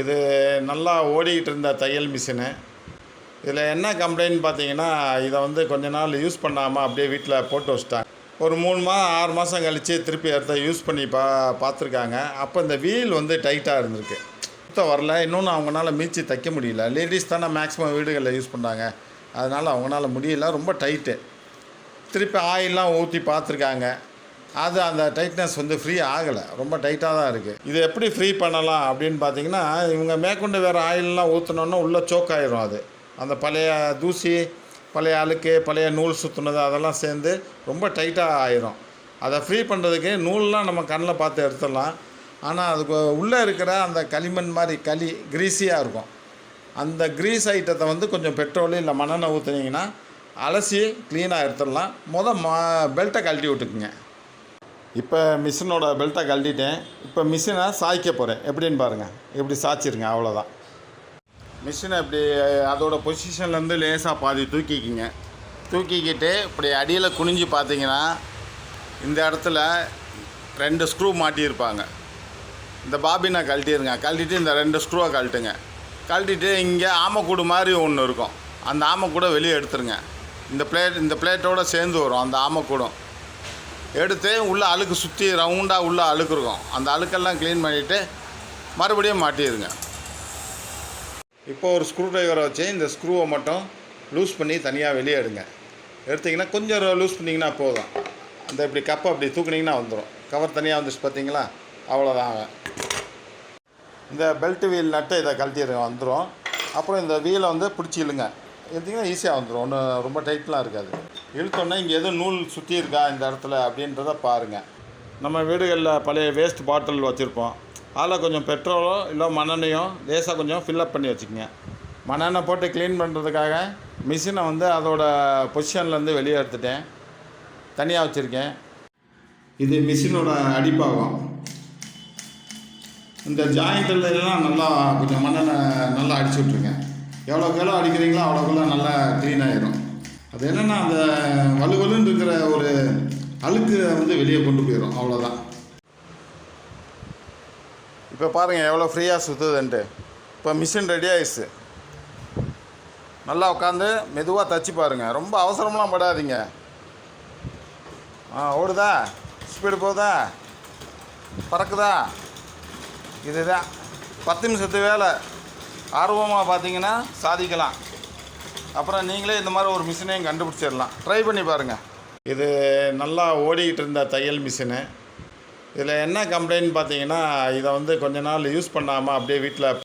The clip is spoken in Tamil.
இது நல்லா ஓடிக்கிட்டு இருந்த தையல் மிஷினு. இதில் என்ன கம்ப்ளைண்ட் பார்த்தீங்கன்னா இதை வந்து கொஞ்ச நாள் யூஸ் பண்ணாமல் அப்படியே வீட்டில் போட்டு வச்சுட்டாங்க. ஒரு மூணு மாதம் ஆறு மாதம் கழித்து திருப்பி எடுத்து யூஸ் பண்ணி பா பார்த்துருக்காங்க. அப்போ இந்த வீல் வந்து டைட்டாக இருந்திருக்கு. சுத்தம் வரல. இன்னொன்று அவங்களால மீச்சு தைக்க முடியல. லேடிஸ் தானே மேக்ஸிமம் வீடுகளில் யூஸ் பண்ணாங்க. அதனால் அவங்களால முடியல. ரொம்ப டைட்டு. திருப்பி ஆயிலெலாம் ஊற்றி பார்த்துருக்காங்க. அது அந்த டைட்னஸ் வந்து ஃப்ரீ ஆகலை. ரொம்ப டைட்டாக தான் இருக்குது இது எப்படி ஃப்ரீ பண்ணலாம் அப்படின்னு பார்த்தீங்கன்னா இவங்க மேற்கொண்டு வேறு ஆயிலெலாம் ஊற்றினோன்னா உள்ளே சோக் ஆயிரும் அது. அந்த பழைய தூசி பழைய அழுக்கு பழைய நூல் சுற்றுனது அதெல்லாம் சேர்ந்து ரொம்ப டைட்டாக ஆயிரும். அதை ஃப்ரீ பண்ணுறதுக்கு நூல்லாம் நம்ம கண்ணில் பார்த்து எடுத்துடலாம். ஆனால் அதுக்கு உள்ளே இருக்கிற அந்த களிமண் மாதிரி களி கிரீஸியாக இருக்கும். அந்த கிரீஸ் ஐட்டத்தை வந்து கொஞ்சம் பெட்ரோல் இல்லை மண்ணெண்ணெய் ஊற்றுனீங்கன்னா அலசி க்ளீனாக எடுத்துடலாம். மொதல் மா பெல்ட்டை கழட்டி விட்டுக்குங்க. இப்போ மிஷினோட பெல்ட்டை கழட்டிட்டேன். இப்போ மிஷினை சாய்க்க போகிறேன் எப்படின்னு பாருங்கள் இப்படி சாய்ச்சிருங்க அவ்வளோதான். மிஷினை இப்படி அதோட பொசிஷன்லேருந்து லேசாக பாதி தூக்கிக்கிங்க. தூக்கிக்கிட்டு இப்படி அடியில் குனிஞ்சு பார்த்தீங்கன்னா இந்த இடத்துல ரெண்டு ஸ்க்ரூ மாட்டியிருப்பாங்க. இந்த பாபினை கழட்டிடுங்க கழட்டிட்டு இந்த ரெண்டு ஸ்க்ரூவை கழட்டுங்க. கழட்டிட்டு இங்கே ஆமக்கூடு மாதிரி ஒன்று இருக்கும். அந்த ஆமக்கூடை வெளியே எடுத்துருங்க. இந்த பிளேட் இந்த பிளேட்டோட சேர்ந்து வரும் அந்த ஆமைக்கூடும். எடுத்து உள்ளே அழுக்கு சுற்றி ரவுண்டாக உள்ளே அழுக்கு இருக்கும். அந்த அழுக்கெல்லாம் க்ளீன் பண்ணிவிட்டு மறுபடியும் மாட்டிடுங்க. இப்போ ஒரு ஸ்க்ரூ ட்ரைவரை வச்சு இந்த ஸ்க்ரூவை மட்டும் லூஸ் பண்ணி தனியாக வெளியே எடுங்க. எடுத்திங்கன்னா கொஞ்சம் லூஸ் பண்ணிங்கன்னா போதும். அந்த இப்படி கப்பை அப்படி தூக்குனீங்கன்னா வந்துடும் கவர் தனியாக வந்துச்சு பார்த்தீங்களா? அவ்வளோதாங்க இந்த பெல்ட் வீல் நட்டு இதை கழட்டிடுங்க வந்துடும் அப்புறம் இந்த வீலை வந்து பிடிச்சி இழுங்க. எடுத்திங்கன்னா ஈஸியாக வந்துடும் ஒன்றும் ரொம்ப டைட்லாம் இருக்காது. இழுத்தோன்னா இங்கே எதுவும் நூல் சுற்றி இருக்கா இந்த இடத்துல அப்படின்றத பாருங்கள் நம்ம வீடுகளில் பழைய வேஸ்ட் பாட்டில் வச்சுருப்போம். அதில் கொஞ்சம் பெட்ரோலோ இல்லை மண்ணெண்ணையோ லேசாக கொஞ்சம் ஃபில்லப் பண்ணி வச்சுக்கோங்க. மண்ணெண்ணெய் போட்டு க்ளீன் பண்ணுறதுக்காக மிஷினை வந்து அதோட பொசிஷன்லேருந்து வெளியே எடுத்துட்டேன். தனியாக வச்சுருக்கேன். இது மிஷினோட அடிப்பாகம். இந்த ஜாயிண்ட்லாம் நல்லா கொஞ்சம் மண்ணெண்ணெய் நல்லா அடிச்சு விட்ருங்க எவ்வளோக்கு எவ்வளோ அடிக்கிறீங்களோ அவ்வளோக்குள்ள நல்லா க்ளீன் ஆயிரும். அது என்னென்னா அந்த வலுவலுன்னு இருக்கிற ஒரு அழுக்கு வந்து வெளியே கொண்டு போயிடும் அவ்வளோதான் இப்போ பாருங்கள் எவ்வளோ ஃப்ரீயாக சுற்றுதுன்ட்டு இப்போ மிஷின் ரெடி ஆயிடுச்சு. நல்லா உட்காந்து மெதுவாக தச்சு பாருங்கள் ரொம்ப அவசரம்லாம் படாதீங்க. ஆ ஓடுதா? ஸ்பீடு போகுதா? பறக்குதா? இதுதான். பத்து நிமிஷத்து வேலை. ஆர்வமாக பார்த்தீங்கன்னா சாதிக்கலாம். அப்புறம் நீங்களே இந்த மாதிரி ஒரு மிஷினையும் கண்டுபிடிச்சிடலாம். ட்ரை பண்ணி பாருங்கள் இது நல்லா ஓடிக்கிட்டு இருந்த தையல் மிஷினு இதில் என்ன கம்ப்ளைண்ட் பார்த்தீங்கன்னா இதை வந்து கொஞ்ச நாள் யூஸ் பண்ணாமல் அப்படியே வீட்டில்